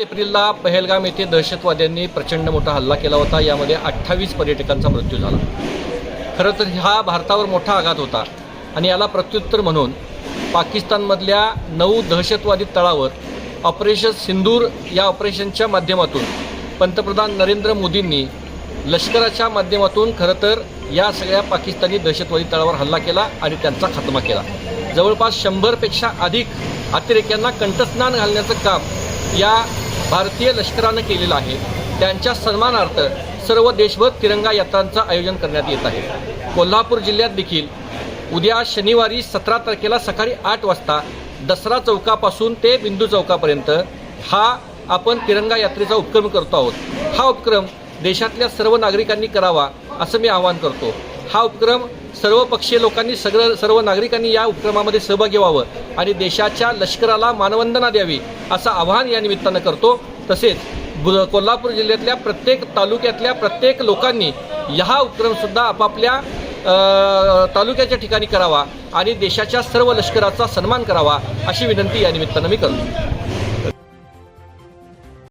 एप्रिलला पहलगाम येथे दहशतवाद्यांनी प्रचंड मोठा हल्ला केला होता. यामध्ये अठ्ठावीस पर्यटकांचा मृत्यू झाला. खरं तर हा भारतावर मोठा आघात होता आणि याला प्रत्युत्तर म्हणून पाकिस्तानमधल्या नऊ दहशतवादी तळावर ऑपरेशन सिंदूर या ऑपरेशनच्या माध्यमातून पंतप्रधान नरेंद्र मोदींनी लष्कराच्या माध्यमातून खरं तर या सगळ्या पाकिस्तानी दहशतवादी तळावर हल्ला केला आणि त्यांचा खात्मा केला. जवळपास शंभरपेक्षा अधिक अतिरेक्यांना कंठस्नान घालण्याचं काम या भारतीय लष्करानं केलेलं आहे. त्यांच्या सन्मानार्थ सर्व देशभर तिरंगा यात्रांचं आयोजन करण्यात येत आहे. कोल्हापूर जिल्ह्यात देखील उद्या शनिवारी सतरा तारखेला सकाळी आठ वाजता दसरा चौकापासून ते बिंदू चौकापर्यंत हा आपण तिरंगा यात्रेचा उपक्रम करतो आहोत. हा उपक्रम देशातल्या सर्व नागरिकांनी करावा असं मी आवाहन करतो. हा उपक्रम सर्व पक्षीय लोकांनी सगळं सर्व नागरिकांनी या उपक्रमामध्ये सहभागी व्हावं. आणि देशाच्या लष्कराला मानवंदना द्यावी असं आवाहन या निमित्तानं करतो. तसेच कोल्हापूर जिल्ह्यातल्या प्रत्येक तालुक्यातल्या प्रत्येक लोकांनी हा उपक्रमसुद्धा आपापल्या तालुक्याच्या ठिकाणी करावा आणि देशाच्या सर्व लष्कराचा सन्मान करावा अशी विनंती या निमित्तानं मी करतो.